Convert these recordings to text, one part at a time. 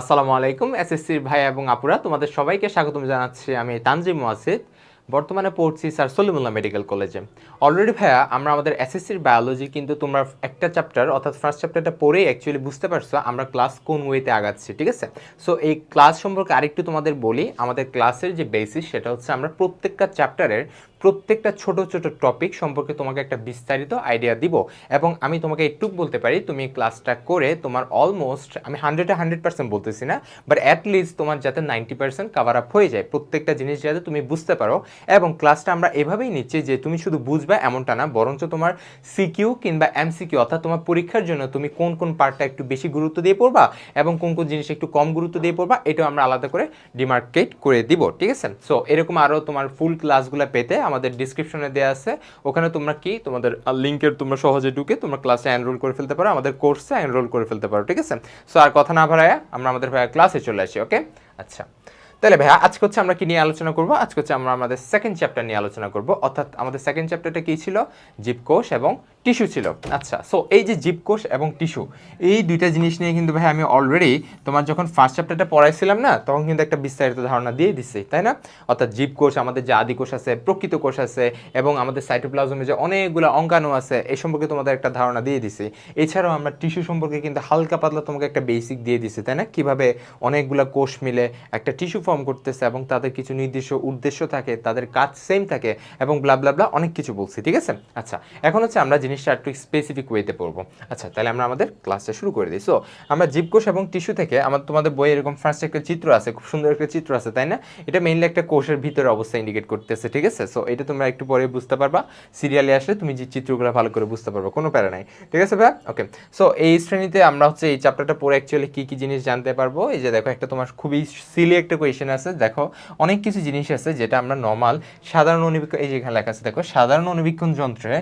আসসালামু আলাইকুম, এসএসসির ভাই এবং আপুরা, তোমাদের সবাইকে স্বাগতম জানাচ্ছি। আমি তানজিম ওয়াসিদ, বর্তমানে পড়ছি স্যার সলিমুল্লাহ মেডিকেল কলেজে। অলরেডি ভাইয়া, আমরা আমাদের এসএসসির বায়োলজি কিন্তু তোমরা একটা চ্যাপ্টার অর্থাৎ ফার্স্ট চ্যাপ্টারটা পড়েই অ্যাকচুয়ালি বুঝতে পারছ আমরা ক্লাস কোন ওয়েতে আগাচ্ছি, ঠিক আছে? সো এই ক্লাস সম্পর্কে আরেকটু তোমাদের বলি, আমাদের ক্লাসের যে বেসিস সেটা হচ্ছে আমরা প্রত্যেকটা চ্যাপ্টারের প্রত্যেকটা ছোট ছোট টপিক সম্পর্কে তোমাকে একটা বিস্তারিত আইডিয়া দিব এবং আমি তোমাকে একটু বলতে পারি, তুমি ক্লাসটা করে তোমার অলমোস্ট আমি হান্ড্রেডে হান্ড্রেড পার্সেন্ট বলতেছি না বাট অ্যাটলিস্ট তোমার যাতে নাইনটি পার্সেন্ট কাভার আপ হয়ে যায়, প্রত্যেকটা জিনিস যাতে তুমি বুঝতে পারো এবং ক্লাসটা আমরা এভাবেই নিচ্ছি যে তুমি শুধু বুঝবে এমনটা না, বরঞ্চ তোমার সিকিউ কিংবা এমসিকিউ অর্থাৎ তোমার পরীক্ষার জন্য তুমি কোন কোন পার্টটা একটু বেশি গুরুত্ব দিয়ে পড়বা এবং কোন কোন জিনিস একটু কম গুরুত্ব দিয়ে পড়বা, এটাও আমরা আলাদা করে ডিমার্কেট করে দিব, ঠিক আছে? সো এরকম আরও তোমার ফুল ক্লাসগুলো পেতে আমাদের ডিসক্রিপশনে দেওয়া আছে। ওখানে তোমরা কি? তোমাদের লিঙ্কের তোমরা সহজে ঢুকে তোমরা ক্লাসে এনরোল করে ফেলতে পারো, আমাদের কোর্সে এনরোল করে ফেলতে পারো, ঠিক আছে? সো আর কথা না ভাড়ায় আমরা আমাদের ক্লাসে চলে আসি ওকে আচ্ছা। তাহলে ভাইয়া, আজকে হচ্ছে আমরা কি নিয়ে আলোচনা করব? আজকে হচ্ছে আমরা আমাদের সেকেন্ড চ্যাপ্টার নিয়ে আলোচনা করব। অর্থাৎ আমাদের সেকেন্ড চ্যাপ্টারটা কি ছিল? জীবকোষ এবং টিস্যু ছিল। আচ্ছা সো এই যে জীবকোষ এবং টিস্যু, এই দুইটা জিনিস নিয়ে কিন্তু ভাই আমি অলরেডি তোমার যখন ফার্স্ট চ্যাপ্টারটা পড়াইছিলাম না, তখন কিন্তু একটা বিস্তারিত ধারণা দিয়ে দিচ্ছি তাই না? অর্থাৎ জীবকোষ, আমাদের যে আদি কোষ আছে, প্রকৃত কোষ আছে, এবং আমাদের সাইটোপ্লাজমে যে অনেকগুলো অঙ্গাণু আছে এই সম্পর্কে তোমাদের একটা ধারণা দিয়ে দিছি। এছাড়াও আমরা টিস্যু সম্পর্কে কিন্তু হালকা পাতলা তোমাকে একটা বেসিক দিয়ে দিছি, তাই না? কীভাবে অনেকগুলো কোষ মিলে একটা টিস্যু ফর্ম করতেছে এবং তাদের কিছু নির্দিষ্ট উদ্দেশ্য থাকে, তাদের কাজ সেম থাকে এবং ব্লা ব্লা ব্লা অনেক কিছু বলছি, ঠিক আছে? আচ্ছা এখন হচ্ছে আমরা জিনিসটা একটু স্পেসিফিক ওয়েতে পড়ব। আচ্ছা তাহলে আমরা আমাদের ক্লাসটা শুরু করে দিই। সো আমরা জীবকোষ এবং টিস্যু থেকে আমার তোমাদের বইয়ে এরকম ফার্স্ট একটা চিত্র আছে, খুব সুন্দর একটা চিত্র আছে, তাই না? এটা মেইনলি একটা কোষের ভিতরে অবস্থা ইন্ডিকেট করতেছে, ঠিক আছে? সো এটা তোমরা একটু পরে বুঝতে পারবা। সিরিয়ালে আসলে তুমি যে চিত্রগুলো ভালো করে বুঝতে পারবে, কোনো প্যারা নাই, ঠিক আছে ভাই ওকে সো এই শ্রেণীতে আমরা হচ্ছে এই চ্যাপ্টারটা পড়ে অ্যাকচুয়ালি কী কী জিনিস জানতে পারব? এই যে দেখো, একটা তোমার খুবই সিলি একটা কোয়েশ্চেন আছে, দেখো, অনেক কিছু জিনিস আছে যেটা আমরা নর্মাল সাধারণ অনুবীক্ষণ এই যেখানে লেখা আছে, দেখো, সাধারণ অনুবীক্ষণ যন্ত্রে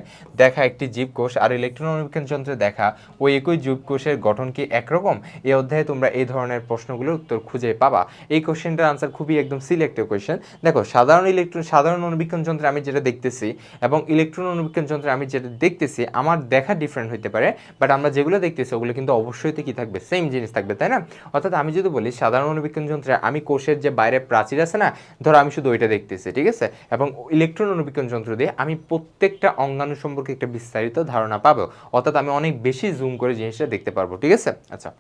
দেখা একটি জীবকোষ আর ইলেকট্রন অনুবীক্ষণ যন্ত্রে দেখা ওই একই জীবকোষের গঠন কি একরকম? এই অধ্যায়ে তোমরা এই ধরনের প্রশ্নগুলোর উত্তর খুঁজে পাবা। এই কোশ্চেনটার আনসার খুবই একদম সিলেক্টিভ কোয়েশ্চেন দেখো, সাধারণ ইলেকট্রন সাধারণ অনুবীক্ষণ যন্ত্রে আমি যেটা দেখতেছি এবং ইলেকট্রন অনুবীক্ষণ যন্ত্রে আমি যেটা দেখতেছি, আমার দেখা ডিফারেন্ট হতে পারে বাট আমরা যেগুলো দেখতেছি, ওগুলো কিন্তু অবশ্যই কি থাকবে? সেম জিনিস থাকবে, তাই না? অর্থাৎ আমি যদি বলি, সাধারণ অনুবীক্ষণ যন্ত্রে আমি কোষের যে বাইরে প্রাচীর আছে না, ধরো আমি শুধু ওইটা দেখতেছি, ঠিক আছে? এবং ইলেকট্রন অনুবীক্ষণ যন্ত্র দিয়ে আমি প্রত্যেকটা অঙ্গাণু সম্পর্কে একটা বিস্তারিত ধারণা পাবো। অর্থাৎ আমি অনেক বেশি জুম করে জিনিসটা দেখতে পারব, ঠিক আছে? আচ্ছা।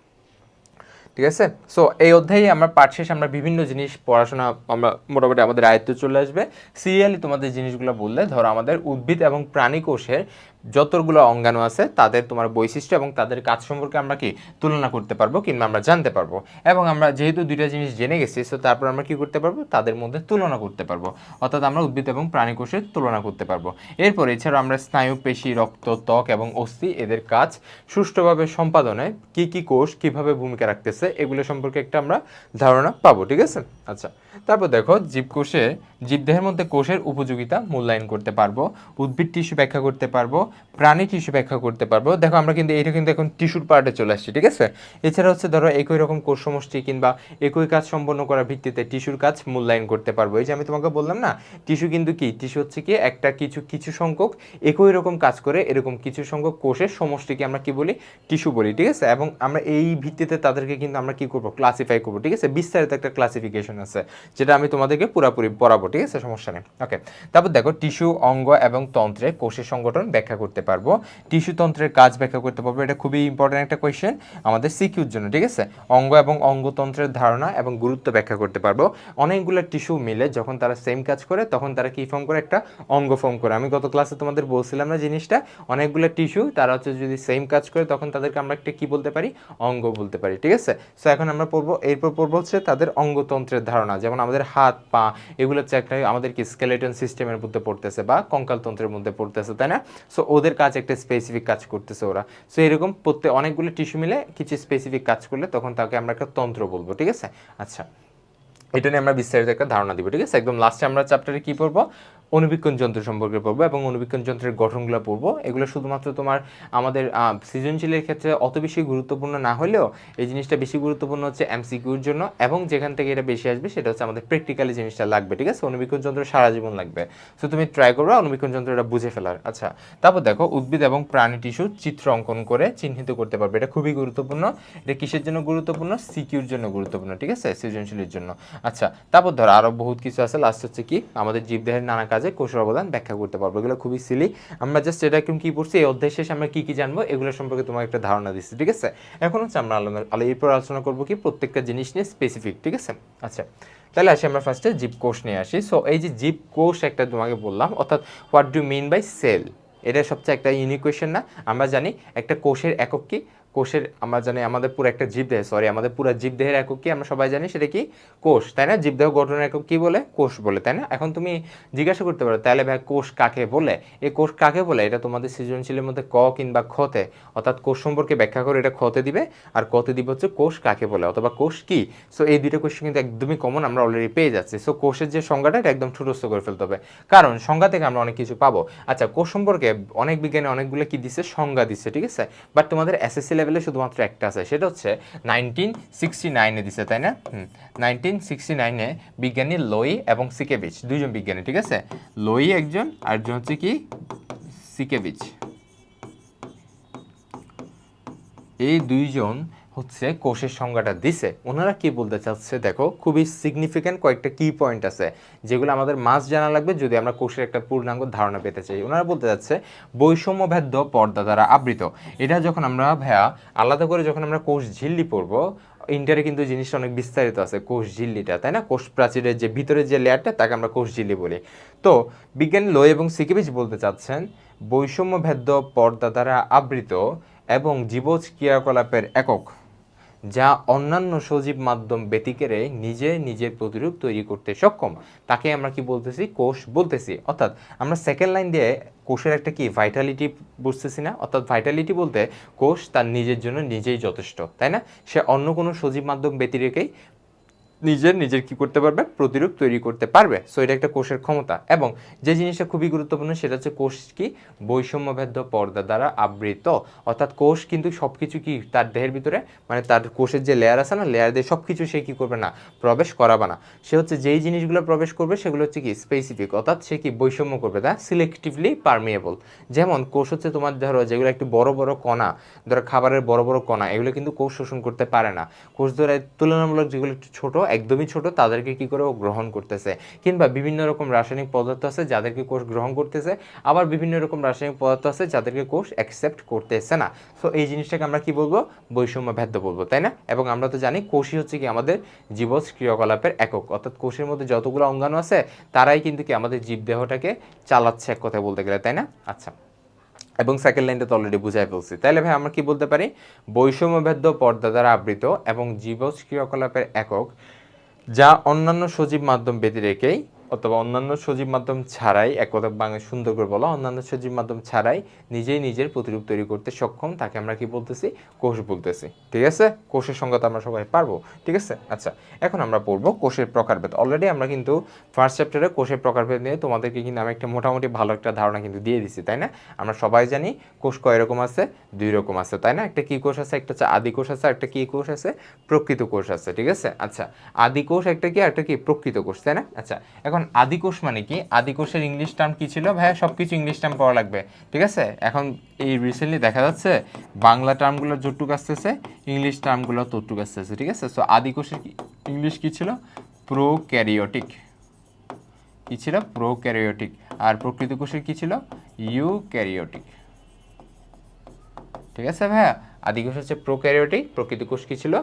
ঠিক আছে? সো এই অধ্যায়ে আমরা পাঠ শেষে আমরা বিভিন্ন জিনিস পড়াশোনা, আমরা মোটামুটি আমাদের আয়ত্তে চলে আসবে। সিরিয়ালি তোমাদের জিনিসগুলো বললে, ধরো আমাদের উদ্ভিদ এবং প্রাণী কোষের যতগুলো অঙ্গাণু আছে, তাদের তোমার বৈশিষ্ট্য এবং তাদের কাজ সম্পর্কে আমরা কি তুলনা করতে পারব কিংবা আমরা জানতে পারব? এবং আমরা যেহেতু দুইটা জিনিস জেনে গেছি সো তারপর আমরা কি করতে পারব? তাদের মধ্যে তুলনা করতে পারব। অর্থাৎ আমরা উদ্ভিদ এবং প্রাণী কোষের তুলনা করতে পারব। এরপর এছাড়াও আমরা স্নায়ু, পেশি, রক্ত, ত্বক এবং অস্থি, এদের কাজ, সুষ্ঠুভাবে সম্পাদনে কি কি কোষ কীভাবে ভূমিকা রাখতেছে, এগুলো সম্পর্কে একটা আমরা ধারণা পাবো, ঠিক আছে? আচ্ছা তারপর দেখো জীবকোষে জীবদেহের মধ্যে কোষের উপযোগিতা মূল্যায়ন করতে পারব, উদ্ভিদ টিস্যু ব্যাখ্যা করতে পারব প্রাণী টিস্যু ব্যাখ্যা করতে পারব? দেখো, আমরা কিন্তু এটা কিন্তু এখন টিস্যুর পার্টে চলে আসছি, ঠিক আছে? এছাড়া হচ্ছে ধরো একই রকম কোষ সমষ্টি কিংবা একই কাজ সম্পন্ন করার ভিত্তিতে টিস্যুর কাজ মূল্যায়ন করতে পারব। এই যে আমি তোমাকে বললাম না টিস্যু কিন্তু কি? টিস্যু হচ্ছে কি একটা কিছু কিছু সংখ্যক একই রকম কাজ করে এরকম কিছু সংখ্যক কোষের সমষ্টিকে আমরা কি বলি? টিস্যু বলি, ঠিক আছে? এবং আমরা এই ভিত্তিতে তাদেরকে কিন্তু আমরা কি করব? ক্লাসিফাই করব, ঠিক আছে? বিস্তারিত একটা ক্লাসিফিকেশন আছে, যেটা আমি তোমাদেরকে পুরোপুরি পড়াবো, ঠিক আছে? সমস্যা নেই। ওকে তারপর দেখো টিস্যু অঙ্গ এবং তন্ত্রে কোষের সংগঠন ব্যাখ্যা করতে পারব। টিস্যু তন্ত্রের কাজ ব্যাখ্যা করতে পারব। এটা খুবই ইম্পর্টেন্ট একটা কোয়েশ্চেন আমাদের সিকিউর জন্য, ঠিক আছে? অঙ্গ এবং অঙ্গতন্ত্রের ধারণা এবং গুরুত্ব ব্যাখ্যা করতে পারব। অনেকগুলো টিস্যু মিলে যখন তারা সেম কাজ করে, তখন তারা কি ফর্ম করে? একটা অঙ্গ ফর্ম করে। আমি গত ক্লাসে তোমাদের বলছিলাম না জিনিসটা? অনেকগুলো টিস্যু, তারা হচ্ছে যদি সেম কাজ করে, তখন তাদেরকে আমরা একটা কি বলতে পারি? অঙ্গ বলতে পারি, ঠিক আছে? সো এখন আমরা পড়ব। এরপর পড়ব হচ্ছে তাদের অঙ্গতন্ত্রের ধারণা। যেমন আমাদের হাত, পা, এগুলো হচ্ছে একটা আমাদের কি স্কেলেটন সিস্টেমের মধ্যে পড়তেছে বা কঙ্কালতন্ত্রের মধ্যে পড়তেছে, তাই না? সো ওদের কাজ একটা স্পেসিফিক কাজ করতেছে ওরা। সো এরকম প্রত্যেক অনেকগুলো টিস্যু মিলে কিছু স্পেসিফিক কাজ করলে তখন তাকে আমরা একটা তন্ত্র বলব, ঠিক আছে? আচ্ছা। এটা নিয়ে আমরা বিস্তারিত একটা ধারণা দিব, ঠিক আছে? একদম লাস্টে আমরা চ্যাপ্টারে কি পড়ব? অনুবীক্ষণ যন্ত্র সম্পর্কে পড়ব এবং অনুবীক্ষণ যন্ত্রের গঠনগুলো পড়ব। এগুলো শুধুমাত্র তোমার আমাদের সৃজনশীলের ক্ষেত্রে অত বেশি গুরুত্বপূর্ণ না হলেও এই জিনিসটা বেশি গুরুত্বপূর্ণ হচ্ছে এমসিকিউর জন্য এবং যেখান থেকে এটা বেশি আসবে সেটা হচ্ছে আমাদের প্র্যাকটিক্যালি জিনিসটা লাগবে, ঠিক আছে? অনুবীক্ষণ যন্ত্র সারা জীবন লাগবে। সো তুমি ট্রাই করবে অনুবীক্ষণ যন্ত্রটা বুঝে ফেলার। আচ্ছা তারপর দেখো উদ্ভিদ এবং প্রাণী টিস্যু চিত্র অঙ্কন করে চিহ্নিত করতে পারবে। এটা খুবই গুরুত্বপূর্ণ। এটা কিসের জন্য গুরুত্বপূর্ণ? সিকিউর জন্য গুরুত্বপূর্ণ, ঠিক আছে? সৃজনশীলের জন্য। আচ্ছা তারপর ধরো আরও বহুত কিছু আছে। লাস্ট হচ্ছে কি? আমাদের জীবদেহের নানা কাজে কোষের অবদান ব্যাখ্যা করতে পারব। এগুলো খুবই সিলি আমরা জাস্ট এটা এখন কি পড়ছি? এই অধ্যায় শেষে আমরা কি কি জানব? এগুলো সম্পর্কে তোমার একটা ধারণা দিচ্ছি, ঠিক আছে? এখন হচ্ছে আমরা আলো- এরপর আলোচনা করব কি? প্রত্যেকটা জিনিস নিয়ে স্পেসিফিক ঠিক আছে? আচ্ছা তাহলে আসি আমরা ফার্স্টে জীবকোষ নিয়ে আসি। সো এই যে জীবকোষ একটা তোমাকে বললাম, অর্থাৎ what do mean by cell এটা সবচেয়ে একটা ইউনিক কোয়েশ্চেন না? আমরা জানি একটা কোষের একক কি? কোষের, আমরা জানি আমাদের পুরো একটা জীবদেহ সরি আমাদের পুরো জীবদেহের একক কি আমরা সবাই জানি? সেটা কি? কোষ, তাই না? জীবদেহ গঠনের একক কি বলে? কোষ বলে, তাই না? এখন তুমি জিজ্ঞাসা করতে পারো, তাহলে ভাই কোষ কাকে বলে? এই কোষ কাকে বলে? এটা তোমাদের সৃজনশীলের মধ্যে ক কিংবা খতে অর্থাৎ কোষ সম্পর্কে ব্যাখ্যা করে এটা খতে দিবে, আর কতে দিবে হচ্ছে কোষ কাকে বলে, অথবা কোষ কি? সো এই দুটো কোশ্চেন কিন্তু একদমই কমন আমরা অলরেডি পেয়ে যাচ্ছি। সো কোষের যে সংজ্ঞাটা, এটা একদম ঠুটস্থ করে ফেলতে হবে। কারণ সংজ্ঞা থেকে আমরা অনেক কিছু পাবো। আচ্ছা কোষ সম্পর্কে অনেক বিজ্ঞানী অনেকগুলো কি দিচ্ছে সংজ্ঞা দিচ্ছে ঠিক আছে? বাট তোমাদের এসএসসি লেভেলে শুধুমাত্র একটা আছে, সেটা হচ্ছে নাইনটিন সিক্সটি নাইনে দিছে, তাই না? নাইনটিন সিক্সটি নাইনে বিজ্ঞানী লোই এবং সিকেবিচ দুইজন বিজ্ঞানী, ঠিক আছে? লোই একজন আর একজন হচ্ছে কি? সিকেবিচ এই দুইজন হচ্ছে কোষের সংজ্ঞাটা দিছে। ওনারা কি বলতে চাচ্ছে, দেখো, খুবই সিগনিফিক্যান্ট কয়েকটা কি পয়েন্ট আছে, যেগুলো আমাদের মাস জানা লাগবে যদি আমরা কোষের একটা পূর্ণাঙ্গ ধারণা পেতে চাই। ওনারা বলতে চাচ্ছে বৈষম্য ভেদ্য পর্দা দ্বারা আবৃত। এটা যখন আমরা, ভাইয়া, আলাদা করে যখন আমরা কোষ ঝিল্লি পড়ব ইন্টারে কিন্তু জিনিসটা অনেক বিস্তারিত আছে, কোষ ঝিল্লিটা, তাই না? কোষ প্রাচীরের যে ভিতরে যে লেয়ারটা তাকে আমরা কোষ ঝিল্লি বলি। তো, বিজ্ঞানী লো এবং সিকিবিচ বলতে চাচ্ছেন বৈষম্য ভেদ্য পর্দা দ্বারা আবৃত এবং জীবজ ক্রিয়াকলাপের একক। যা অন্যান্য সজীব মাধ্যম ব্যতিকেরে নিজে নিজের প্রতিরূপ তৈরি করতে সক্ষম। তাকে আমরা কি বলতেছি? কোষ বলতেছি। অর্থাৎ আমরা সেকেন্ড লাইন দিয়ে কোষের একটা কি ভাইটালিটি বুঝতেছি না? অর্থাৎ ভাইটালিটি বলতে কোষ তার নিজের জন্য নিজেই যথেষ্ট, তাই না? সে অন্য কোনো সজীব মাধ্যম ব্যতিরেকেই নিজের নিজের কি করতে পারবে? প্রতিরূপ তৈরি করতে পারবে। সো এটা একটা কোষের ক্ষমতা। এবং যে জিনিসটা খুবই গুরুত্বপূর্ণ, সেটা হচ্ছে কোষ কি? বৈষম্যভেদ্য পর্দা দ্বারা আবৃত। অর্থাৎ কোষ কিন্তু সব কিছু কি তার দেহের ভিতরে? মানে তার কোষের যে লেয়ার আছে না লেয়ার দিয়ে সব কিছু সে কি করবে না? প্রবেশ করাবে না। সে হচ্ছে যেই জিনিসগুলো প্রবেশ করবে, সেগুলো হচ্ছে কি স্পেসিফিক অর্থাৎ সে কি বৈষম্য করবে? তা সিলেক্টিভলি পারমিয়েবল যেমন কোষ হচ্ছে তোমার ধরো যেগুলো একটু বড় বড় কণা। ধরো খাবারের বড় বড় কণা। এগুলো কিন্তু কোষ শোষণ করতে পারে না। কোষ ধরে তুলনামূলক যেগুলো একটু ছোট একদমই ছোট, তাদেরকে কি করে গ্রহণ করতেছে? কিংবা বিভিন্ন রকম রাসায়নিক পদার্থ আছে যাদেরকে কোষ গ্রহণ করতেছে, আবার বিভিন্ন রকম রাসায়নিক পদার্থ আছে যাদেরকে কোষ অ্যাকসেপ্ট করতেছে না। সো এই জিনিসটাকে আমরা কি বলব? বৈষম্য ভেদ্য বলব, তাই না? এবং আমরা তো জানি কোষই হচ্ছে কি আমাদের জীবজ ক্রিয়াকলাপের একক। অর্থাৎ কোষের মধ্যে যতগুলো অঙ্গাণু আছে, তারাই কিন্তু কি আমাদের জীবদেহটাকে চালাচ্ছে এক কথায় বলতে গেলে, তাই না? আচ্ছা। এবং সেকেন্ড লাইনটা তো অলরেডি বুঝাই ফেলছি। তাহলে ভাই, আমরা কি বলতে পারি? বৈষম্যভেদ্য পর্দা দ্বারা আবৃত এবং জীবজ ক্রিয়াকলাপের একক যা অন্যান্য সজীব মাধ্যম ব্যতিরেকেই অথবা অন্যান্য সজীব মাধ্যম ছাড়াই, এক কথা বাংলা সুন্দর করে বলা, অন্যান্য সজীব মাধ্যম ছাড়াই নিজেই নিজের প্রতিরূপ তৈরি করতে সক্ষম। তাকে আমরা কি বলতেছি? কোষ বলতেছি। ঠিক আছে? কোষের সংজ্ঞা তো আমরা সবাই পারব। ঠিক আছে? আচ্ছা এখন আমরা পড়ব কোষের প্রকারভেদ। অলরেডি আমরা কিন্তু ফার্স্ট চ্যাপ্টারে কোষের প্রকারভেদ নিয়ে তোমাদেরকে কিন্তু আমি একটা মোটামুটি ভালো একটা ধারণা কিন্তু দিয়ে দিচ্ছি তাই না? আমরা সবাই জানি কোষ কয় রকম আছে? দুই রকম আছে, তাই না? একটা কি কোষ আছে, একটা আদি কোষ আছে একটা কি কোষ আছে? প্রকৃত কোষ আছে, ঠিক আছে? আচ্ছা আদি কোষ একটা কি একটা কি? প্রকৃত কোষ, তাই না? আচ্ছা এখন আদি কোষ মানে কি? আদিকোষের ইংলিশ টার্ম কি ছিল? ভাইয়া সব কিছু ইংলিশ টার্ম পড়া লাগবে। ঠিক আছে? এখন এই রিসেন্টলি দেখা যাচ্ছে বাংলা টার্মগুলো যতটুকু আসতেছে ইংলিশ টার্মগুলো ততটুকু আসতেছে, ঠিক আছে? সো আদিকোষের ইংলিশ কি ছিল? প্রো ক্যারিওটিক কি ছিল? প্রো ক্যারিওটিক আর প্রকৃত কোষের কি ছিল? ইউ ক্যারিওটিক ঠিক আছে ভাইয়া? আদি কোষ হচ্ছে প্রোক্যারিওটিক প্রকৃত কোষ কি ছিল?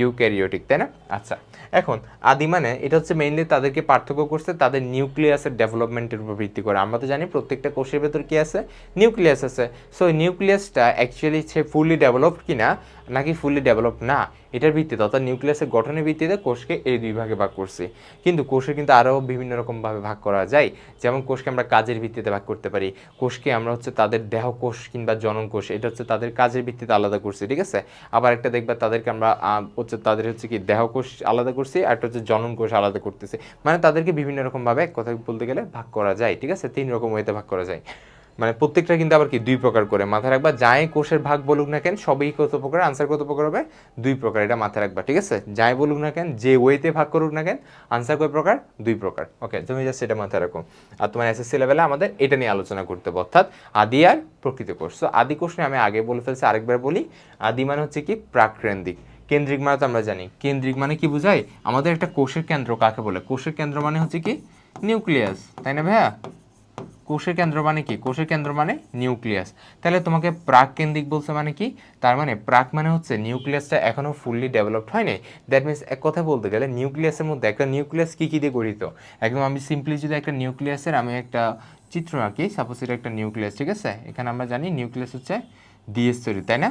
ইউক্যারিওটিক তাই না? আচ্ছা এখন আদি মানে এটা হচ্ছে মেইনলি তাদেরকে পার্থক্য করছে, তাদের নিউক্লিয়াসের ডেভেলপমেন্টের উপর ভিত্তি করে। আমরা তো জানি প্রত্যেকটা কোষের ভেতর কী আছে? নিউক্লিয়াস আছে। সো নিউক্লিয়াসটা অ্যাকচুয়ালি সে ফুললি ডেভেলপড কি না নাকি ফুললি ডেভেলপ না? এটার ভিত্তিতে অর্থাৎ নিউক্লিয়াসের গঠনের ভিত্তিতে কোষকে এই দুই ভাগে ভাগ করছি। কিন্তু কোষে কিন্তু আরও বিভিন্ন রকমভাবে ভাগ করা যায়। যেমন কোষকে আমরা কাজের ভিত্তিতে ভাগ করতে পারি। কোষকে আমরা হচ্ছে তাদের দেহ কোষ কিংবা জনন কোষ, এটা হচ্ছে তাদের কাজের ভিত্তিতে আলাদা করছি, ঠিক আছে? আবার একটা দেখবা তাদেরকে আমরা হচ্ছে তাদের হচ্ছে কি দেহকোষ আলাদা করছি আর হচ্ছে জনন কোষ আলাদা করতেছি। মানে তাদেরকে বিভিন্ন রকমভাবে কথা বলতে গেলে ভাগ করা যায়, ঠিক আছে? তিন রকম ওয়েতে ভাগ করা যায়। মানে প্রত্যেকটা কিন্তু আবার কি দুই প্রকার করে। মাথায় রাখবা, যাই কোষের ভাগ বলুক না কেন, সবই কত প্রকার আনসার কত প্রকার হবে? দুই প্রকার, এটা মাথায় রাখবা, ঠিক আছে? যাই বলুক না কেন, যে ওয়েতে ভাগ করুক না কেন আনসার কয় প্রকার? দুই প্রকার। ওকে তুমি জাস্ট এটা মাথায় রাখো। আর তোমার এসএসসি লেভেলে আমাদের এটা নিয়ে আলোচনা করতে হবে, অর্থাৎ আদি আর প্রকৃত কোষ। তো আদি কোষ নিয়ে আমি আগে বলে ফেলছি, আরেকবার বলি, আদি মানে হচ্ছে কি প্রাককেন্দ্রিক কেন্দ্রিক মানে তো আমরা জানি। কেন্দ্রিক মানে কি বোঝায়? আমাদের একটা কোষের কেন্দ্র কাকে বলে? কোষের কেন্দ্র মানে হচ্ছে কি? নিউক্লিয়াস, তাই না ভাইয়া? কোষের কেন্দ্র মানে কি? কোষের কেন্দ্র মানে নিউক্লিয়াস। তাহলে তোমাকে প্রাক কেন্দ্রিক বলছে মানে কি? তার মানে প্রাক মানে হচ্ছে নিউক্লিয়াসটা এখনও ফুললি ডেভেলপড হয়নি দ্যাট মিনস এক কথা বলতে গেলে নিউক্লিয়াসের মধ্যে একটা নিউক্লিয়াস কী কী দিয়ে গঠিত? একদম আমি সিম্পলি যদি একটা নিউক্লিয়াসের আমি একটা চিত্র আঁকি সাপোজ এটা একটা নিউক্লিয়াস, ঠিক আছে? এখানে আমরা জানি নিউক্লিয়াস হচ্ছে ডিএস তৈরি, তাই না?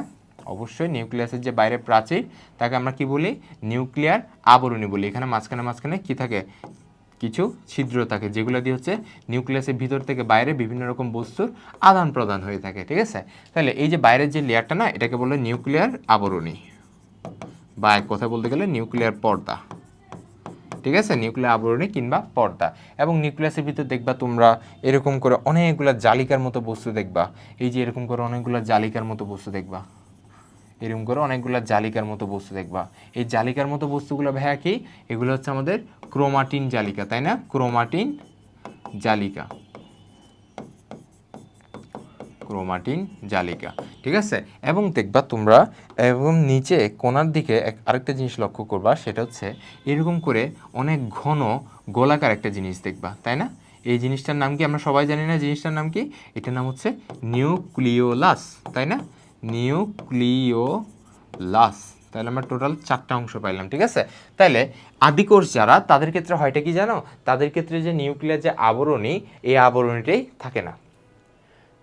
অবশ্যই নিউক্লিয়াসের যে বাইরে প্রাচীর, তাকে আমরা কি বলি? নিউক্লিয়ার আবরণী বলি। এখানে মাঝখানে মাঝখানে কি থাকে? কিছু ছিদ্র থাকে, যেগুলো দিয়ে হচ্ছে নিউক্লিয়াসের ভিতর থেকে বাইরে বিভিন্ন রকম বস্তুর আদান প্রদান হয়ে থাকে, ঠিক আছে? তাহলে এই যে বাইরের যে লেয়ারটা না, এটাকে বলে নিউক্লিয়ার আবরণী বা এক কথা বলতে গেলে নিউক্লিয়ার পর্দা, ঠিক আছে? নিউক্লিয়ার আবরণী কিংবা পর্দা। এবং নিউক্লিয়াসের ভিতর দেখবা তোমরা এরকম করে অনেকগুলা জালিকার মতো বস্তু দেখবা। এই যে এরকম করে অনেকগুলা জালিকার মতো বস্তু দেখবা। এরকম করে অনেকগুলো জালিকার মতো বস্তু দেখবা। এই জালিকার মতো বস্তুগুলো ভাইয়া কি? এগুলো হচ্ছে আমাদের ক্রোমাটিন জালিকা, তাই না? ক্রোমাটিন জালিকা। ক্রোমাটিন জালিকা, ঠিক আছে? এবং দেখবা তোমরা, এবং নিচে কোনার দিকে এক আরেকটা জিনিস লক্ষ্য করবা, সেটা হচ্ছে এরকম করে অনেক ঘন গোলাকার একটা জিনিস দেখবা, তাই না? এই জিনিসটার নাম কি? আমরা সবাই জানি না জিনিসটার নাম কি? এটার নাম হচ্ছে নিউক্লিওলাস, তাই না? নিউক্লিওলাস। তাহলে আমরা টোটাল চারটা অংশ পাইলাম, ঠিক আছে? তাহলে আদিকোষ যারা, তাদের ক্ষেত্রে হয়টা কি জানো? তাদের ক্ষেত্রে যে নিউক্লিয়ার যে আবরণী, এই আবরণীটাই থাকে না।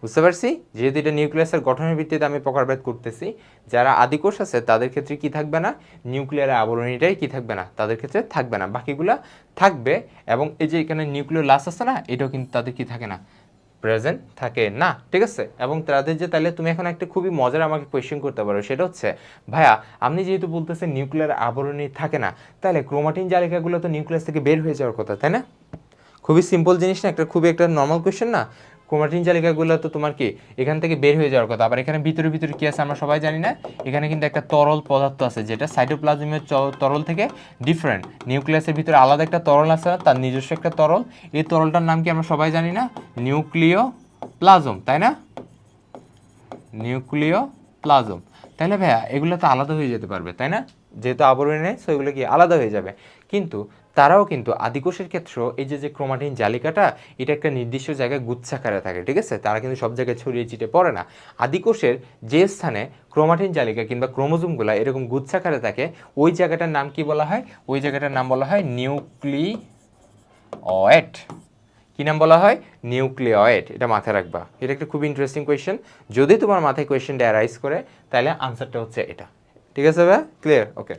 বুঝতে পারছি? যেহেতু এটা নিউক্লিয়াসের গঠনের ভিত্তিতে আমি প্রকারভেদ করতেছি, যারা আদিকোষ আছে, তাদের ক্ষেত্রে কি থাকবে না? নিউক্লিয়ারের আবরণীটাই কি থাকবে না? তাদের ক্ষেত্রে থাকবে না। বাকিগুলা থাকবে, এবং এই যে এখানে নিউক্লিয়ার লাস আছে না, এটাও কিন্তু তাদের কি থাকে না? প্রেজেন্ট থাকে না, ঠিক আছে? এবং তাদের যে তাহলে তুমি এখন একটা খুবই মজার আমাকে কোয়েশ্চেন করতে পারো, সেটা হচ্ছে, ভাইয়া, আপনি যেহেতু বলতেছেন নিউক্লিয়ার আবরণী থাকে না, তাহলে ক্রোমাটিন জালিকাগুলো তো নিউক্লিয়াস থেকে বের হয়ে যাওয়ার কথা, তাই না? খুবই সিম্পল জিনিস না, একটা খুবই একটা নর্মাল কোয়েশ্চেন না? ক্রোমাটিন জালিকাগুলো তো তোমার কি, এখান থেকে বের হয়ে যাওয়ার কথা। আবার এখানে ভিতরে ভিতরে কি আছে আমরা সবাই জানি না। এখানে কিন্তু একটা তরল পদার্থ আছে, যেটা সাইটোপ্লাজমের তরল থেকে ডিফারেন্ট নিউক্লিয়াসের ভিতরে আলাদা একটা তরল আছে, তার নিজস্ব একটা তরল। এই তরলটার নাম কি আমরা সবাই জানি না? নিউক্লিয় প্লাজম তাই না? নিউক্লিয় প্লাজম তাহলে ভাইয়া, এগুলো তো আলাদা হয়ে যেতে পারবে, তাই না? যেহেতু আবরণী নেই সো এগুলো কি আলাদা হয়ে যাবে। কিন্তু তারাও কিন্তু আদিকোষের ক্ষেত্র এই যে যে ক্রোমাটিন জালিকাটা, এটা একটা নির্দিষ্ট জায়গায় গুচ্ছাকারে থাকে, ঠিক আছে? তারা কিন্তু সব জায়গায় ছড়িয়ে ছিটে পড়ে না। আদিকোষের যে স্থানে ক্রোমাটিন জালিকা কিংবা ক্রোমোজোমগুলো এরকম গুচ্ছাকারে থাকে, ওই জায়গাটার নাম কি বলা হয়? ওই জায়গাটার নাম বলা হয় নিউক্লি অয়েট কি নাম বলা হয়? নিউক্লিয়েড এটা মাথায় রাখবা। এটা একটা খুব ইন্টারেস্টিং কোয়েশ্চেন যদি তোমার মাথায় কোয়েশ্চেনটা অ্যারাইজ করে, তাহলে আনসারটা হচ্ছে এটা। ঠিক আছে ভাই? ক্লিয়ার ওকে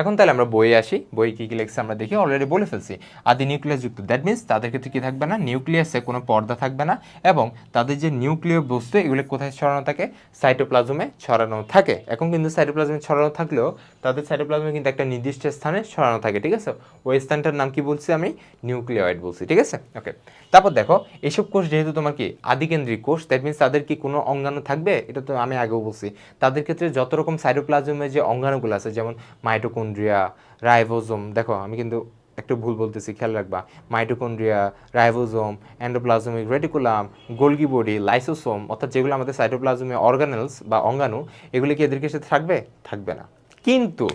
এখন তাহলে আমরা বইয়ে আসি। বই কী কী লেখছে আমরা দেখি। অলরেডি বলে ফেলছি। আদি নিউক্লিয়াস যুক্ত। দ্যাট মিনস তাদের ক্ষেত্রে কী থাকবে না? নিউক্লিয়াসে কোনো পর্দা থাকবে না এবং তাদের যে নিউক্লিয় বস্তু, এগুলো কোথায় ছড়ানো থাকে? সাইটোপ্লাজমে ছড়ানো থাকে। এখন কিন্তু সাইটোপ্লাজমে ছড়ানো থাকলেও তাদের সাইটোপ্লাজমে কিন্তু একটা নির্দিষ্ট স্থানে ছড়ানো থাকে। ঠিক আছে? ওই স্থানটার নাম কি বলছি আমি? নিউক্লিয়েড বলছি। ঠিক আছে? ওকে তারপর দেখো, এসব কোষ যেহেতু তোমার কি আদিকেন্দ্রিক কোষ দ্যাট মিনস তাদের কি কোনো অঙ্গাণু থাকবে? এটা তো আমি আগেও বলছি। তাদের ক্ষেত্রে যত রকম সাইটোপ্লাজমের যে অঙ্গাণুগুলো আছে, যেমন মাইটোকন্ড্রিয়া রাইবোজোম দেখো, আমি কিন্তু একটু ভুল বলতেছি, খেয়াল রাখবা। Mitochondria ribosome endoplasmic reticulum Golgi body lysosome অর্থাৎ যেগুলো আমাদের সাইটোপ্লাজমে অর্গানেলস বা অঙ্গাণু, এগুলি কি এদেরকে সাথে থাকবে? থাকবে না। কিন্তু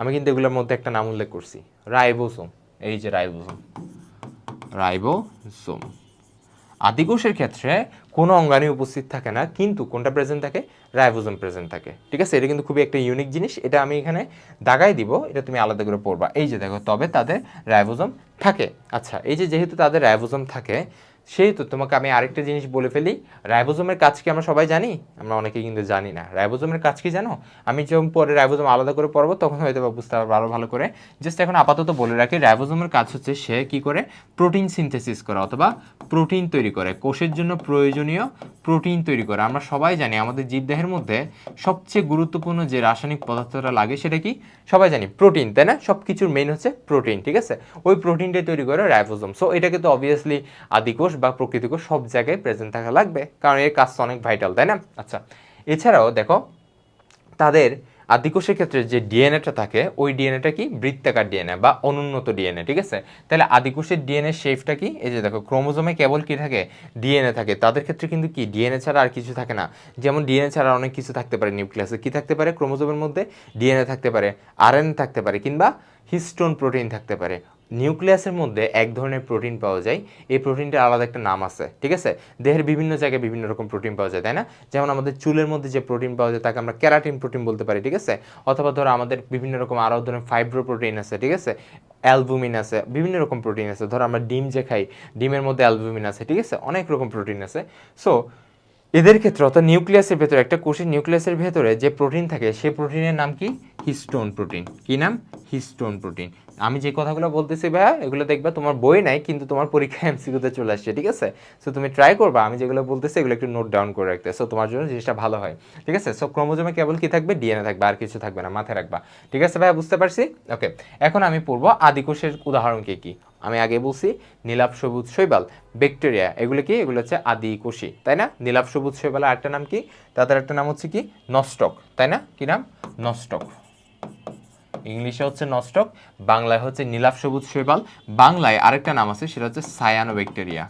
আমি কিন্তু এগুলোর মধ্যে একটা নাম উল্লেখ করছি রাইবোসোম এই যে রাইবোসোম রাইবোসোম আদিকোষের ক্ষেত্রে কোনো অঙ্গাণু উপস্থিত থাকে না, কিন্তু কোনটা প্রেজেন্ট থাকে? রাইবোজোম প্রেজেন্ট থাকে। ঠিক আছে? এটা কিন্তু খুবই একটা ইউনিক জিনিস। এটা আমি এখানে দাগাই দিব, এটা তুমি আলাদা করে পড়বা। এই যে দেখো, তবে তাদের রাইবোজোম থাকে। আচ্ছা এই যে যেহেতু তাদের রাইবোজোম থাকে, সেই তো তোমাকে আমি আরেকটা জিনিস বলে ফেলি। রাইবোজোমের কাজ কি আমরা সবাই জানি? আমরা অনেকেই কিন্তু জানি না। রাইবোজোমের কাজ কি জানো? আমি যখন পরে রাইবোজোম আলাদা করে পড়ব, তখন হয়তো বুঝতে পারব আরও ভালো করে। জাস্ট এখন আপাতত বলে রাখি, রাইবোজোমের কাজ হচ্ছে সে কি করে? প্রোটিন সিনথেসিস করা, অথবা প্রোটিন তৈরি করে, কোষের জন্য প্রয়োজনীয় প্রোটিন তৈরি করে। আমরা সবাই জানি আমাদের জীবদেহের মধ্যে সবচেয়ে গুরুত্বপূর্ণ যে রাসায়নিক পদার্থটা লাগে সেটা কি? সবাই জানি প্রোটিন তাই না? সব কিছুর মেইন হচ্ছে প্রোটিন ঠিক আছে? ওই প্রোটিনটাই তৈরি করে রাইবোজোম সো এটাকে তো অবভিয়াসলি আদিকোষ বা প্রকৃতিকোষ সব জায়গায় প্রেজেন্ট থাকা লাগবে, কারণ এর কাজটা অনেক ভাইটাল তাই না? আচ্ছা এছাড়াও দেখো, তাদের আদিকোষের ক্ষেত্রে যে ডিএনএটা থাকে, ওই ডিএনএটা কি? বৃত্তাকার ডিএনএ বা অনুন্নত ডিএনএ, ঠিক আছে? তাহলে আদিকোষের ডিএনএ শেপটা কি? এই যে দেখো, ক্রোমোজোমে কেবল কি থাকে? ডিএনএ থাকে। তাদের ক্ষেত্রে কিন্তু কি? ডিএনএ ছাড়া আর কিছু থাকে না। যেমন ডিএনএ ছাড়া অনেক কিছু থাকতে পারে নিউক্লিয়াসে। কি থাকতে পারে? ক্রোমোজোমের মধ্যে ডিএনএ থাকতে পারে, আরএনএ থাকতে পারে কিংবা হিস্টোন প্রোটিন থাকতে পারে। নিউক্লিয়াসের মধ্যে এক ধরনের প্রোটিন পাওয়া যায়। এই প্রোটিনটার আলাদা একটা নাম আছে, ঠিক আছে? দেহের বিভিন্ন জায়গায় বিভিন্ন রকম প্রোটিন পাওয়া যায়, তাই না? যেমন আমাদের চুলের মধ্যে যে প্রোটিন পাওয়া যায়, তাকে আমরা ক্যারাটিন প্রোটিন বলতে পারি, ঠিক আছে? অথবা ধরো আমাদের বিভিন্ন রকম আরও ধরনের ফাইব্রো প্রোটিন আছে, ঠিক আছে? অ্যালবুমিন আছে, বিভিন্ন রকম প্রোটিন আছে। ধরো আমরা ডিম যে খাই, ডিমের মধ্যে অ্যালবুমিন আছে, ঠিক আছে? অনেক রকম প্রোটিন আছে। সো এদের ক্ষেত্রে অর্থাৎ নিউক্লিয়াসের ভেতরে, একটা কোষের নিউক্লিয়াসের ভেতরে যে প্রোটিন থাকে সেই প্রোটিনের নাম কি? Histone protein. কি নাম? Histone protein. আমি যে কথাগুলো বলতেছি ভাইয়া, এগুলো দেখবা তোমার বই নাই, কিন্তু তোমার পরীক্ষা এমসিকিউতে চলে আসছে, ঠিক আছে? সো তুমি ট্রাই করবা, আমি যেগুলো বলতেছি এগুলো একটু নোট ডাউন করে রাখতে। সো তোমার জন্য জিনিসটা ভালো হয়, ঠিক আছে? সো ক্রোমোজোমে কেবল কি থাকবে? ডিএনএ থাকবে, আর কিছু থাকবে না, মাথায় রাখবা। ঠিক আছে ভাইয়া, বুঝতে পারছি? ওকে এখন আমি পড়ব আদিকোষের উদাহরণ কি কি? আমি আগে বলছি, নীলাভ সবুজ শৈবাল, ব্যাকটেরিয়া, এগুলো কি? এগুলো হচ্ছে আদি কোষী, তাই না? নীলাভ সবুজ শৈবালের আরেকটা নাম কি? তাদের একটা নাম হচ্ছে কি? নস্টক তাই না? কি নাম? নস্টক ইংলিশে হচ্ছে নস্টক বাংলায় হচ্ছে নীলাভ সবুজ শৈবাল, বাংলায় আরেকটা নাম আছে, সেটা হচ্ছে সায়ানো ব্যাকটেরিয়া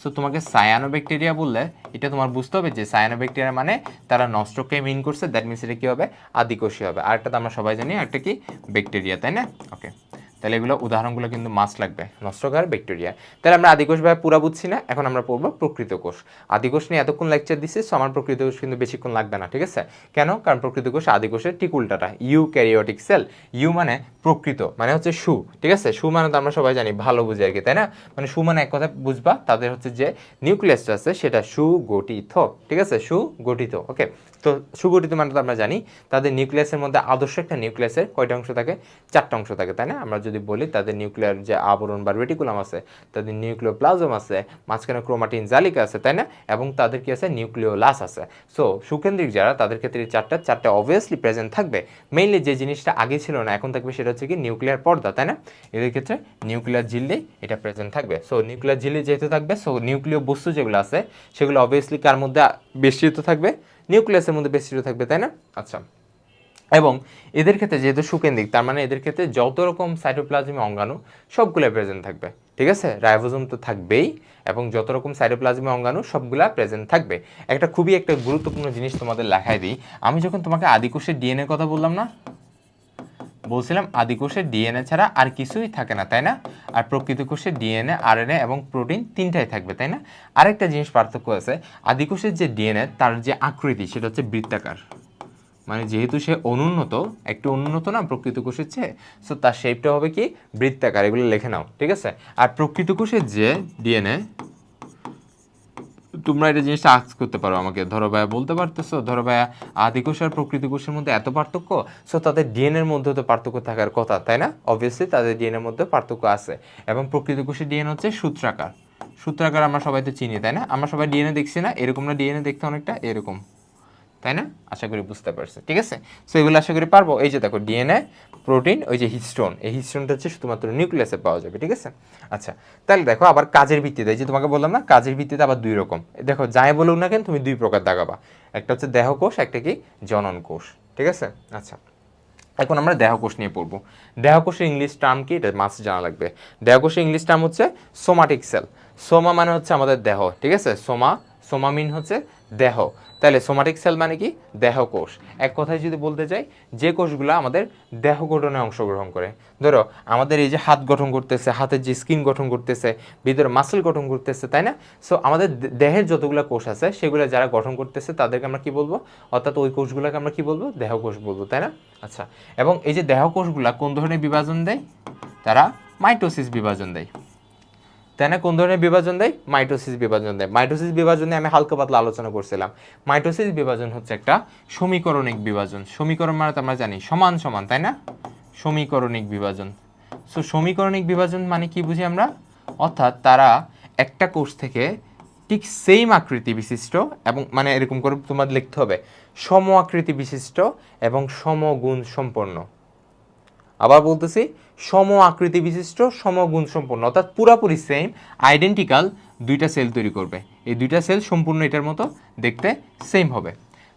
সো তোমাকে সায়ানো ব্যাকটেরিয়া বললে, এটা তোমার বুঝতে হবে যে সায়ানো ব্যাকটেরিয়া মানে তারা নষ্টকে মিন করছে দ্যাট মিনস এটা কী হবে? আদিকোষী হবে। আরেকটা তো আমরা সবাই জানি, একটা কি? ব্যাকটেরিয়া তাই না? ওকে তাহলে এগুলো উদাহরণগুলো কিন্তু মাস লাগবে। নষ্টকার ব্যাকটেরিয়া তাহলে আমরা আদিকোষ ভাবে পুরা বুঝছি না, এখন আমরা পড়ব প্রকৃত কোষ। আদিকোষ নিয়ে এতক্ষণ লেকচার দিচ্ছি সো আমার প্রকৃত কোষ কিন্তু বেশিক্ষণ লাগবে না, ঠিক আছে? কেন? কারণ প্রকৃত কোষ আদিকোষের ঠিক উল্টাটা ইউ ক্যারিওটিক সেল ইউ মানে প্রকৃত মানে হচ্ছে সু, ঠিক আছে? সু মানে তো আমরা সবাই জানি, ভালো বুঝি আর কি, তাই না? মানে সু মানে এক কথা বুঝবা, তাদের হচ্ছে যে নিউক্লিয়াসটা আছে, সেটা সুগঠিত, ঠিক আছে? সুগঠিত ওকে তো সুগঠিত মানে তো আমরা জানি, তাদের নিউক্লিয়াসের মধ্যে আদর্শ একটা নিউক্লিয়াসের কয়টা অংশ থাকে? চারটা অংশ থাকে, তাই না? আমরা যদি বলি, তাদের নিউক্লিয়ার যে আবরণ বা রেটিকুলাম আছে, তাদের নিউক্লিওপ্লাজম আছে, মাঝখানে ক্রোমাটিন জালিকা আছে, তাই না? এবং তাদের কি আছে? নিউক্লিওলাস আছে। সো সুকেন্দ্রিক যারা, তাদের ক্ষেত্রে চারটা চারটা অবভিয়াসলি প্রেজেন্ট থাকবে। মেইনলি যে জিনিসটা আগে ছিল না, এখন থাকবে সেটা হচ্ছে কি নিউক্লিয়ার পর্দা, তাই না? এদের ক্ষেত্রে নিউক্লিয়ার ঝিল্লি এটা প্রেজেন্ট থাকবে। সো নিউক্লিয়ার ঝিল্লি যেহেতু থাকবে সো নিউক্লিয় বস্তু যেগুলো আছে, সেগুলো অবভিয়াসলি কার মধ্যে বেষ্টিত থাকবে? নিউক্লিয়াসের মধ্যে বেষ্টিত থাকবে, তাই না? আচ্ছা। এবং এদের ক্ষেত্রে যেহেতু সুকেন্দ্রিক, তার মানে এদের ক্ষেত্রে যত রকম সাইটোপ্লাজমি অঙ্গাণু সবগুলো প্রেজেন্ট থাকবে। ঠিক আছে? রাইবোজোম তো থাকবেই এবং যত রকম সাইটোপ্লাজমি অঙ্গাণু, সবগুলা প্রেজেন্ট থাকবে। একটা খুবই একটা গুরুত্বপূর্ণ জিনিস তোমাদের লেখায় দিই। আমি যখন তোমাকে আদিকোষের ডিএনএ কথা বললাম না? বলছিলাম আদিকোষের ডিএনএ ছাড়া আর কিছুই থাকে না, তাই না? আর প্রকৃত কোষের ডিএনএ আরএনএ এবং প্রোটিন তিনটাই থাকবে, তাই না? আরেকটা জিনিস পার্থক্য আছে। আদিকোষের যে ডিএনএ তার যে আকৃতি, সেটা হচ্ছে বৃত্তাকার। মানে যেহেতু সে অনুন্নত, একটু অনুন্নত না প্রকৃত কোষের চেয়ে সো তার শেপটা হবে কি? বৃত্তাকার, এগুলো লিখে নাও, ঠিক আছে? আর প্রকৃত কোষের যে ডিএনএ তোমরা এটা জিনিসটা আক্স করতে পারো আমাকে। ধরো ভাইয়া বলতে পারতেছো, ধরো ভাইয়া আদিকোষ আর প্রকৃতি কোষের মধ্যে এত পার্থক্য সো তাদের ডিএনএর মধ্যে তো পার্থক্য থাকার কথা, তাই না? অবভিয়াসলি তাদের ডিএনএর মধ্যে পার্থক্য আছে। এবং প্রকৃতি কোষের ডিএনএ হচ্ছে সূত্রাকার। সূত্রাকার আমরা সবাই তো চিনি, তাই না? আমরা সবাই ডিএনএ দেখছি না, এরকম না ডিএনএ দেখতে অনেকটা এরকম। তাই না? আশা করি বুঝতে পারছে। ঠিক আছে? সো এগুলো আশা করি পারব। এই যে দেখো ডিএনএ প্রোটিন ওই যে হিস্টোন এই হিস্টোনটা হচ্ছে শুধুমাত্র নিউক্লিয়াসে পাওয়া যাবে, ঠিক আছে? আচ্ছা তাহলে দেখো, আবার কাজের ভিত্তিতে যে তোমাকে বললাম না, কাজের ভিত্তিতে আবার দুই রকম। দেখো, যাই বলুক না কেন, তুমি দুই প্রকার দাগাবা একটা হচ্ছে দেহকোষ, একটা কি? জনন কোষ ঠিক আছে? আচ্ছা এখন আমরা দেহকোষ নিয়ে পড়ব। দেহকোষের ইংলিশ টার্ম কি? এটা মাস জানা লাগবে। দেহকোষের ইংলিশ টার্ম হচ্ছে সোমাটিক সেল সোমা মানে হচ্ছে আমাদের দেহ, ঠিক আছে? সোমা সোমা মিন হচ্ছে দেহ। তাহলে সোমাটিক সেল মানে কি? দেহকোষ। এক কথায় যদি বলতে চাই যে কোষগুলো আমাদের দেহ গঠনে অংশগ্রহণ করে, ধরো আমাদের এই যে হাত গঠন করতেছে, হাতের যে স্কিন গঠন করতেছে, ভিতরে মাসেল গঠন করতেছে, তাই না? সো আমাদের দেহের যতগুলো কোষ আছে, সেগুলো যারা গঠন করতেছে, তাদেরকে আমরা কি বলব? অর্থাৎ ওই কোষগুলোকে আমরা কি বলব? দেহকোষ বলব, তাই না? আচ্ছা এবং এই যে দেহকোষগুলা কোন ধরনের বিভাজন দেয়? তারা মাইটোসিস বিভাজন দেয়। তাই না কোন ধরনের বিভাজন দেয়? মাইটোসিস বিভাজন দেয়। মাইটোসিস বিভাজনে আমি হালকা পাতলা আলোচনা করছিলাম। মাইটোসিস বিভাজন হচ্ছে একটা সমীকরণিক বিভাজন। সমীকরণ মানে তো আমরা জানি, সমান সমান, তাই না? সমীকরণিক বিভাজন। সো সমীকরণিক বিভাজন মানে কি বুঝি আমরা? অর্থাৎ তারা একটা কোষ থেকে ঠিক সেম আকৃতি বিশিষ্ট এবং মানে এরকম করে তোমার লিখতে হবে, সম আকৃতি বিশিষ্ট এবং সমগুণ সম্পন্ন। আবার বলতেছি সম আকৃতি বিশিষ্ট সমগুণ সম্পন্ন, অর্থাৎ পুরাপুরি সেম আইডেন্টিক্যাল দুইটা সেল তৈরি করবে। এই দুইটা সেল সম্পূর্ণ এটার মতো দেখতে সেম হবে।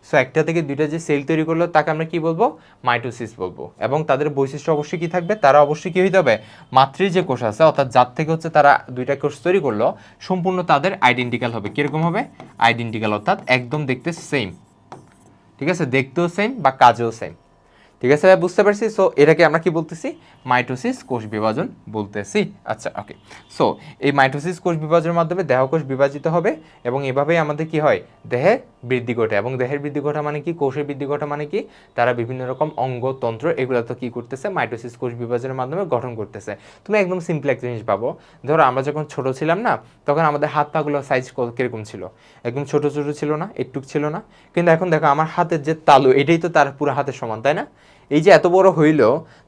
সো একটা থেকে দুইটা যে সেল তৈরি করল, তাকে আমরা কি বলব? মাইটোসিস বলব। এবং তাদের বৈশিষ্ট্য অবশ্যই কি থাকবে? তারা অবশ্যই কি হইতে হবে? মাতৃ যে কোষ আছে, অর্থাৎ যার থেকে হচ্ছে তারা দুইটা কোষ তৈরি করল, সম্পূর্ণ তাদের আইডেন্টিক্যাল হবে। কীরকম হবে? আইডেন্টিক্যাল অর্থাৎ একদম দেখতে সেম ঠিক আছে? দেখতেও সেম বা কাজেও সেম ঠিক আছে ভাই, বুঝতে পারছি। সো এটাকে আমরা কি বলতেছি? মাইটোসিস কোষ বিভাজন বলতেছি। আচ্ছা ওকে সো এই মাইটোসিস কোষ বিভাজনের মাধ্যমে দেহকোষ বিভাজিত হবে এবং এভাবেই আমাদের কি হয়? দেহে বৃদ্ধি ঘটে। এবং দেহের বৃদ্ধি ঘটা মানে কি? কোষের বৃদ্ধি ঘটা মানে কি? তারা বিভিন্ন রকম অঙ্গ, তন্ত্র এগুলো তো কি করতেছে? মাইটোসিস কোষ বিভাজনের মাধ্যমে গঠন করতেছে। তুমি একদম সিম্পল এক জিনিস পাবো ধরো, আমরা যখন ছোট ছিলাম না, তখন আমাদের হাত পাগুলো সাইজ কীরকম ছিল? একদম ছোট ছোট ছিল না, একটুক ছিল না। কিন্তু এখন দেখো, আমার হাতের যে তালু, এটাই তো তার পুরো হাতের সমান, তাই না? এই যে এত বড় হইল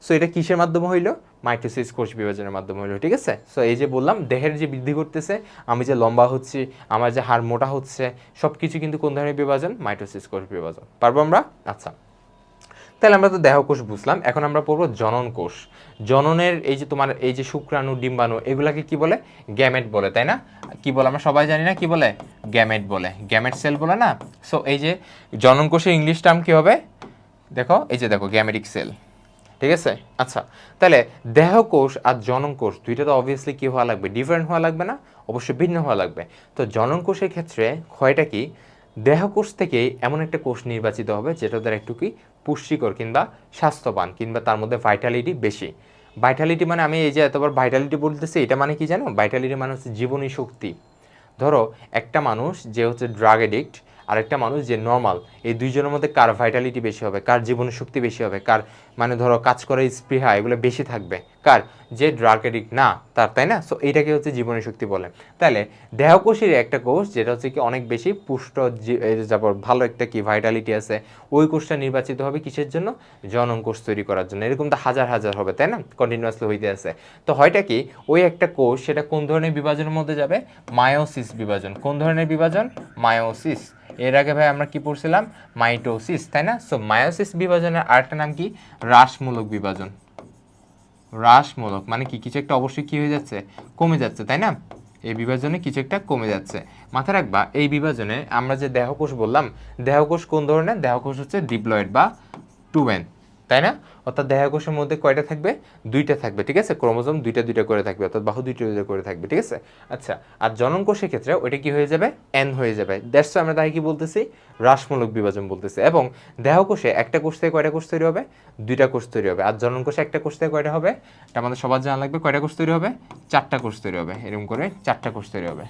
সো এটা কিসের মাধ্যমে হইল? মাইটোসিস কোষ বিভাজনের মাধ্যমে হইল, ঠিক আছে? সো এই যে বললাম, দেহের যে বৃদ্ধি করতেছে আমি যে লম্বা হচ্ছি, আমার যে হাড় মোটা হচ্ছে সব কিছু কিন্তু কোন ধরনের বিভাজন? মাইটোসিস কোষ বিভাজন। পারব আমরা? আচ্ছা। তাহলে আমরা তো দেহকোষ বুঝলাম, এখন আমরা পড়ব জনন কোষ। জননের এই যে তোমার এই যে শুক্রাণু, ডিম্বাণু, এগুলাকে কি বলে? গ্যামেট বলে, তাই না? কি বলে আমরা সবাই জানি না, কি বলে? গ্যামেট বলে। গ্যামেট সেল বলে না? সো এই যে জনন কোষের ইংলিশ টার্ম কি হবে? দেখো, এই যে দেখো গ্যামেটিক সেল ঠিক আছে? আচ্ছা তাহলে দেহকোষ আর জননকোষ দুইটা তো অবভিয়াসলি কী হওয়া লাগবে? ডিফারেন্ট হওয়া লাগবে না, অবশ্যই ভিন্ন হওয়া লাগবে। তো জননকোষের ক্ষেত্রে ক্ষয়টা কি? দেহকোষ থেকে এমন একটা কোষ নির্বাচিত হবে যেটা দ্বারা একটু কি? পুষ্টিকর কিংবা স্বাস্থ্যবান, কিংবা তার মধ্যে ভাইটালিটি বেশি। ভাইটালিটি মানে আমি এই যে এতবার ভাইটালিটি বলতেছি, এটা মানে কি জানো? ভাইটালিটি মানে হচ্ছে জীবনী শক্তি। ধরো, একটা মানুষ যে হচ্ছে ড্রাগ এডিক্ট আর একটা মানুষ যে নর্মাল এই দুইজনের মধ্যে কার ভাইটালিটি বেশি হবে, কার জীবন শক্তি বেশি হবে, কার মানে ধরো কাজ করার স্পৃহা এগুলো বেশি থাকবে, কার যে ড্রাগ এডিক্ট না তার, তাই না? সো এইটাকে হচ্ছে জীবনী শক্তি বলে। তাহলে দেহকোষের একটা কোষ যেটা হচ্ছে কি অনেক বেশি পুষ্ট তারপর ভালো একটা কি ভাইটালিটি আছে, ওই কোষটা নির্বাচিত হবে কিসের জন্য? জনন কোষ তৈরি করার জন্য। এরকম তো হাজার হাজার হবে, তাই না? কন্টিনিউয়াসলি হইতে আছে। তো হয়টা কি ওই একটা কোষ সেটা কোন ধরনের বিভাজনের মধ্যে যাবে? মায়োসিস বিভাজন। কোন ধরনের বিভাজন? মায়োসিস। এর আগে ভাই আমরা কি পড়ছিলাম? মাইটোসিস, তাই না? সো মায়োসিস বিভাজনের আরেকটা নাম কি? হ্রাসমূলক বিভাজন। হ্রাসমূলক মানে কি? কিছু একটা অবশ্যই কি হয়ে যাচ্ছে? কমে যাচ্ছে, তাই না? এই বিভাজনে কিছু একটা কমে যাচ্ছে। মাথায় রাখবা, এই বিভাজনে আমরা যে দেহকোষ বললাম, দেহকোষ কোন ধরনের? দেহকোষ হচ্ছে ডিপ্লয়েড বা টুয়েন তাই না? অর্থাৎ দেহকোষের মধ্যে কয়টা থাকবে? দুইটা থাকবে, ঠিক আছে? ক্রোমোজোম দুইটা দুইটা করে থাকবে, অর্থাৎ বাহু দুইটা দুইটা করে থাকবে, ঠিক আছে? আচ্ছা আর জনন কোষের ক্ষেত্রে ওইটা কি হয়ে যাবে? এন হয়ে যাবে। দ্যাটস আমরা তাই কি বলতেছি? হ্রাসমূলক বিভাজন বলতেছি। এবং দেহকোষে একটা কোষ থেকে কয়টা কোষ তৈরি হবে? দুইটা কোষ তৈরি হবে। আর জনন কোষে একটা কোষ থেকে কয়টা হবে? এটা আমাদের সবার জানা লাগবে। কয়টা কোষ তৈরি হবে? চারটা কোষ তৈরি হবে। এরকম করে চারটা কোষ তৈরি হবে।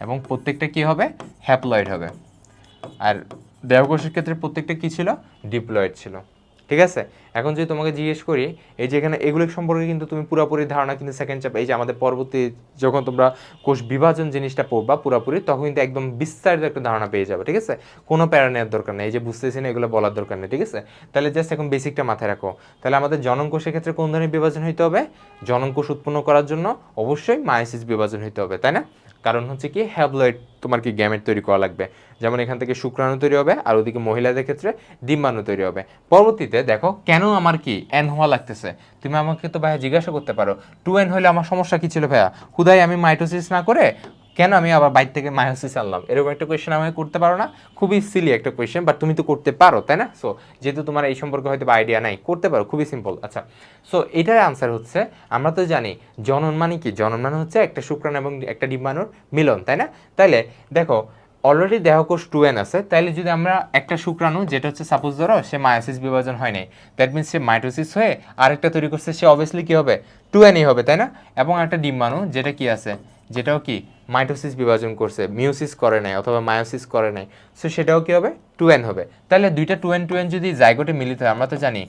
এবং প্রত্যেকটা কি হবে? হ্যাপ্লয়েড হবে। আর দেহকোষের ক্ষেত্রে প্রত্যেকটা কি ছিল? ডিপ্লয়েড ছিল। ঠিক আছে? এখন যদি তোমাকে জিজ্ঞেস করি, এই যে এখানে এগুলো সম্পর্কে কিন্তু তুমি পুরোপুরি ধারণা কিন্তু সেকেন্ড চাপ এই যে আমাদের পরবর্তী যখন তোমরা কোষ বিভাজন জিনিসটা পড়বা পুরোপুরি, তখন কিন্তু একদম বিস্তারিত একটা ধারণা পেয়ে যাবে, ঠিক আছে? কোনো প্যারা নেওয়ার দরকার নেই, এই যে বুঝতেছি না, এগুলো বলার দরকার নেই, ঠিক আছে? তাহলে জাস্ট এখন বেসিকটা মাথায় রাখো। তাহলে আমাদের জনন কোষের ক্ষেত্রে কোন ধরনের বিভাজন হইতে হবে? জনন কোষ উৎপন্ন করার জন্য অবশ্যই মায়াসিস বিভাজন হইতে হবে, তাই না? কারণ হচ্ছে কি হ্যাবলয়েড তোমার কি গ্যামেট তৈরি করা লাগবে। যেমন এখান থেকে শুক্রাণু তৈরি হবে, আর ওদিকে মহিলাদের ক্ষেত্রে ডিম্বাণু তৈরি হবে। পরবর্তীতে দেখো, কেন আমার কি এন হওয়া লাগতেছে? তুমি আমাকে তো ভাইয়া জিজ্ঞাসা করতে পারো। টু এন হলে আমার সমস্যা কি ছিল ভাইয়া? হুদাই আমি মাইটোসিস না করে কেন আমি আবার বাইর থেকে মায়োসিস আনলাম? এরকম একটা কোয়েশ্চেন আমাকে করতে পারো না? খুবই সিলি একটা কোয়েশ্চেন বাট তুমি তো করতে পারো, তাই না? সো যেহেতু তোমার এই সম্পর্কে হয়তো আইডিয়া নাই, করতে পারো, খুবই সিম্পল আচ্ছা। সো এটার আনসার হচ্ছে, আমরা তো জানি জনন মানে কি? জনন মানে হচ্ছে একটা শুক্রাণু এবং একটা ডিম্বাণুর মিলন, তাই না? তাইলে, দেখো অলরেডি দেহকোষ টু এন আছে, তাইলে যদি আমরা একটা শুক্রাণু, যেটা হচ্ছে সাপোজ ধরো, সে মায়োসিস বিভাজন হয় নাই দ্যাট মিনস সে মাইটোসিস হয়ে আরেকটা তৈরি করছে, সে অবভিয়াসলি কি হবে? টু এনই হবে, তাই না? এবং একটা ডিম্বাণু, যেটা কি আছে? যেটাও কি? মাইটোসিস বিভাজন করছে মিউসিস করে নাই অথবা মায়োসিস করে নাই। সো সেটাও কি হবে? টু এন হবে। তাহলে দুইটা টু এন টু এন যদি জায়গোটে মিলিত হয়, আমরা তো জানি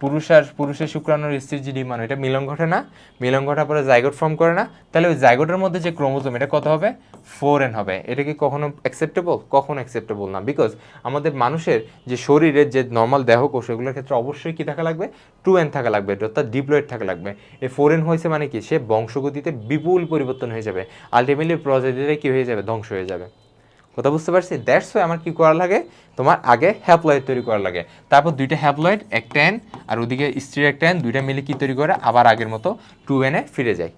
পুরুষ আর পুরুষের শুক্রাণুর স্ত্রীর যে ডিমান্ড এটা মিলন ঘটে না। মিলন ঘটার পরে জাইগোট ফর্ম করে না। তাহলে ওই জাইগোটের মধ্যে যে ক্রোমোজোম, এটা কত হবে? ফোর এন হবে। এটা কি কখনো অ্যাকসেপ্টেবল কখনো অ্যাকসেপ্টেবল না। বিকজ আমাদের মানুষের যে শরীরের যে নর্মাল দেহ কোষ, এগুলোর ক্ষেত্রে অবশ্যই কী থাকা লাগবে? টু এন থাকা লাগবে। অর্থাৎ ডিপ্লয়েড থাকা লাগবে। এই ফোর এন হয়েছে মানে কি? সে বংশগতিতে বিপুল পরিবর্তন হয়ে যাবে। আলটিমেটলি প্রজাতিটা কী হয়ে যাবে? ধ্বংস হয়ে যাবে। কথা বুঝতে পারছি? দ্যাটস ওয়াই আমার কি করা লাগে? তোমার আগে হ্যাপলয়েড তৈরি করা লাগে। তারপর দুইটা হ্যাপলয়েড এক ট্যান আর ওদিকে স্ত্রীর এক ট্যান দুইটা মিলে কি তৈরি করে? আবার আগের মতো টু এনে ফিরে যায়।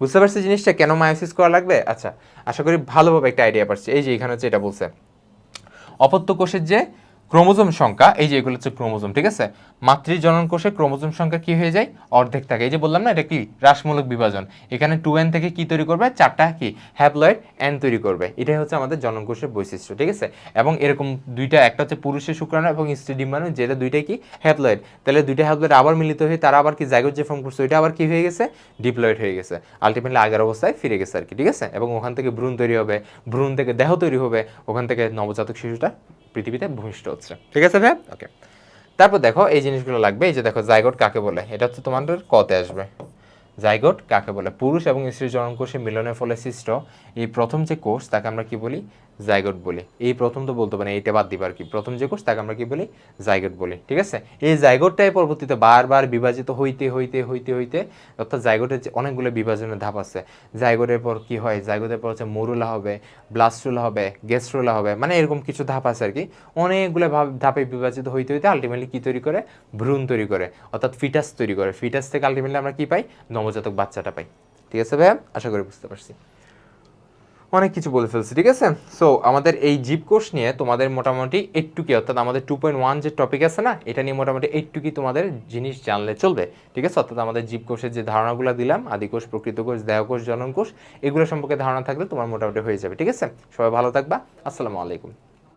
বুঝতে পারছি জিনিসটা? কেন মায়োসিস করা লাগবে? আচ্ছা আশা করি ভালোভাবে একটা আইডিয়া পাচ্ছি এই যে এখানে হচ্ছে এটা বলছে। অপত্য কোষের যে ক্রোমোজোম সংখ্যা, এই যে এগুলো হচ্ছে ক্রোমোজোম, ঠিক আছে? মাতৃ জনন কোষে ক্রোমোজোম সংখ্যা কি হয়ে যায়? অর্ধেক থাকে। এই যে বললাম না, এটা কি? হ্রাসমূলক বিভাজন। এখানে টু এন থেকে কি তৈরি করবে? চারটা কি? হ্যাপ্লয়েড এন তৈরি করবে। এটাই হচ্ছে আমাদের জনন কোষের বৈশিষ্ট্য, ঠিক আছে? এবং এরকম দুইটা, একটা হচ্ছে পুরুষের শুক্রাণু এবং স্ত্রী ডিম্বাণু, যেটা দুইটাই কি? হ্যাপ্লয়েড। তাহলে দুইটা হ্যাপ্লয়েড আবার মিলিত হয়ে তারা আবার কি জাইগোট যে ফর্ম করছে, ওইটা আবার কি হয়ে গেছে? ডিপ্লয়েড হয়ে গেছে। আলটিমেটলি আগের অবস্থায় ফিরে গেছে আর কি, ঠিক আছে? এবং ওখান থেকে ভ্রূণ তৈরি হবে। ভ্রূণ থেকে দেহ তৈরি হবে। ওখান থেকে নবজাতক শিশুটা পৃথিবীতে ভূমিষ্ঠ হচ্ছে। ঠিক আছে ভাই ওকে তারপর দেখো এই জিনিসগুলো লাগবে এই যে দেখো জাইগোট কাকে বলে? এটা হচ্ছে তোমাদের কতে আসবে। জাইগোট কাকে বলে? পুরুষ এবং স্ত্রী জনকোষে মিলনের ফলে সৃষ্ট এই প্রথম যে কোষ তাকে আমরা কি বলি? জাইগোট বলি। এই প্রথম তো বলতে পারি এইটা বাদ দিবার কি। প্রথম যে কোষ, তাকে আমরা কি বলি? জাইগোট বলি, ঠিক আছে? এই জাইগোটটাই পরবর্তীতে বারবার বিভাজিত হইতে হইতে হইতে হইতে, অর্থাৎ জাইগোটের যে অনেকগুলো বিভাজনের ধাপ আছে। জাইগোটের পর কি হয়? জাইগোটের পর হচ্ছে মরুলা হবে ব্লাস্টুলা হবে গেস্ট্রোলা হবে মানে এরকম কিছু ধাপ আছে আর কি। অনেকগুলো ধাপে বিভাজিত হইতে হইতে আলটিমেটলি কি তৈরি করে? ভ্রূণ তৈরি করে, অর্থাৎ ফিটাস তৈরি করে। ফিটাস থেকে আলটিমেটলি আমরা কি পাই? নবজাতক বাচ্চাটা পাই। ঠিক আছে ভাইয়া? আশা করি বুঝতে পারছি। অনেক কিছু বলে ফেলছি, ঠিক আছে? সো আমাদের এই জীব কোষ নিয়ে তোমাদের মোটামুটি এইটুকি অর্থাৎ আমাদের টু পয়েন্ট ওয়ান যে টপিক আছে না, এটা নিয়ে মোটামুটি এইটুকি তোমাদের জিনিস জানলে চলবে, ঠিক আছে? অর্থাৎ আমাদের জীব কোষের যে ধারণাগুলো দিলাম আদিকোষ প্রকৃত কোষ, দেহ কোষ, জনন কোষ, এগুলো সম্পর্কে ধারণা থাকলে তোমার মোটামুটি হয়ে যাবে, ঠিক আছে? সবাই ভালো থাকবা, আসসালামু আলাইকুম।